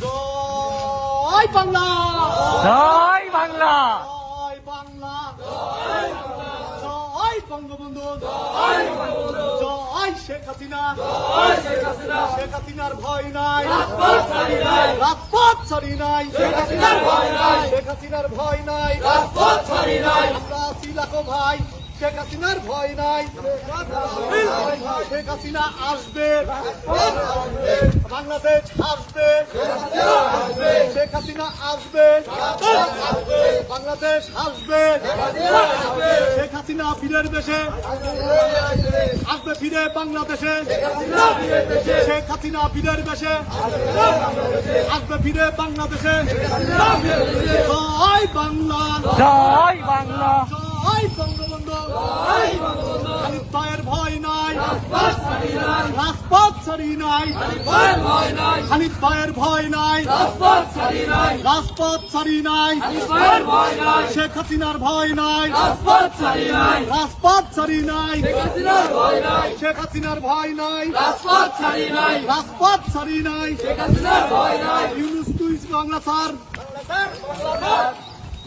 জয় বাংলা। জয় বাংলা। জয় বাংলা। জয় বঙ্গবন্ধু। জয় শেখ হাসিনা। শেখ হাসিনার ভয় নাই। রাজপথ ছাড়ি নাই। শেখ হাসিনার ভয় নাই। শেখ হাসিনার ভয় নাই। রাজপথ ছাড়ি নাই। আমরা আছি লাখো ভাই। শেখ হাসিনার ভয় নাই শেখ হাসিনা আসবে বাংলাদেশ আসবে শেখ হাসিনা আসবে বাংলাদেশ আসবে শেখ হাসিনা ফিরের দেশে আসবে ফিরে বাংলাদেশে শেখ হাসিনা ফিরের দেশে আসবে ফিরে বাংলাদেশে জয় বাংলা জয় বাংলা। ভয় নাই। রাজপথ ছাড়ি নাই। খালিদ ভাইয়ের ভয় নাই। রাজপথ ছাড়ি নাই। শেখ হাসিনার ভয় নাই। রাজপথ ছাড়ি নাই। শেখ হাসিনার ভয় নাই। রাজপথ ছাড়ি নাই। ইউনুস তুই বাংলা স্যার।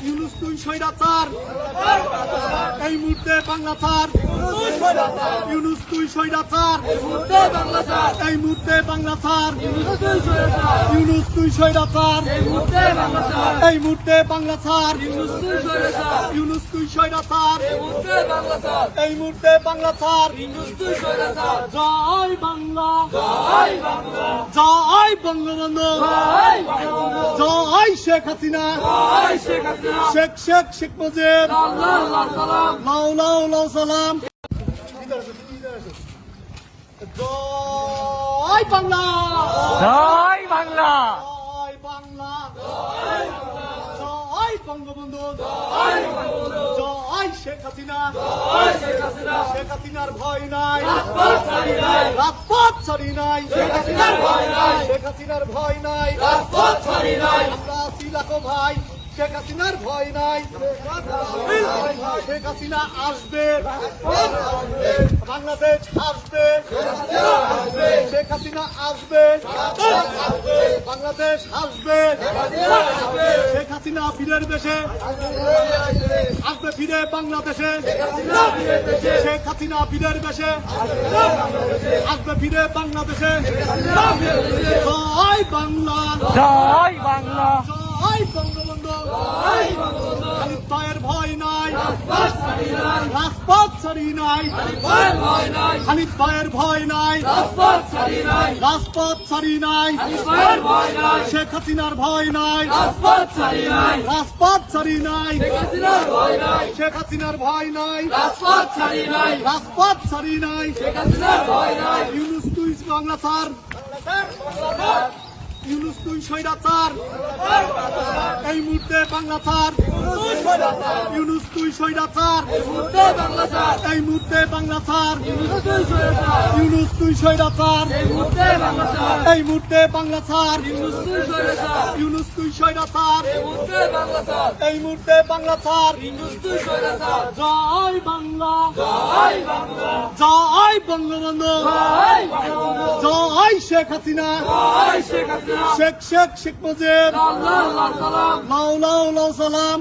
ইউনুস তুই স্বৈরাচার। এই মুহূর্তে বাংলা স্যার ইউনুস তুই স্বৈরাচার। এই মুহূর্তে বাংলা স্যার ইউনুস তুই স্বৈরাচার। এই মুহূর্তে বাংলা স্যার ইউনুস তুই স্বৈরাচার। এই মুহূর্তে বাংলা স্যার জয় বাংলা। জয় বঙ্গবন্ধু শেখ হাসিনা। শেখ শেখ শেখ মুজিব। লাউ লাউ লাউ সালাম। জয় বাংলা। জয় বাংলা। জয় বাংলা। জয় বঙ্গবন্ধু। জয় শেখ হাসিনা। শেখ হাসিনার ভয় নাই। রাজপথ ছাড়ি নাই। শেখ হাসিনার ভয় নাই। শেখ হাসিনার ভয় নাই। রাজপথ ছাড়ি নাই। লাখো ভাই, শেখ হাসিনার ভয় নাই। শেখ হাসিনা আসবে, বাংলাদেশ আসবে, শেখ হাসিনা আসবে, বাংলাদেশ আসবে, শেখ হাসিনা ফিরের দেশে, আসবে ফিরে বাংলাদেশে, শেখ হাসিনা ফিরের দেশে, আসবে ফিরে বাংলাদেশে, জয় বাংলা। জয় বাংলা জয় বঙ্গবন্ধু খালিদ ভাইয়ের ভয় নাই রাজপথ ছাড়ি নাই। খালিদ ভাইয়ের ভয় নাই। রাজপথ ছাড়ি নাই। শেখ হাসিনার ভয় নাই। রাজপথ ছাড়ি নাই। শেখ হাসিনার ভয় নাই। রাজপথ ছাড়ি নাই। ইউনুস তুই বাংলা, স্যার। ইউনুস তুই স্বৈরাচার। এই মুহূর্তে বাংলা স্যার ইউনুস তুই স্বৈরাচার। এই মুহূর্তে বাংলা স্যার ইউনুস তুই স্বৈরাচার। এই মুহূর্তে বাংলা স্যার ইউনুস তুই স্বৈরাচার। এই মুহূর্তে বাংলা। স্যার জয় বাংলা। জয় বঙ্গবন্ধু। জয় শেখ হাসিনা। শেখ শেখ শেখ মুজিব। লাউ লাউ লাউ সালাম।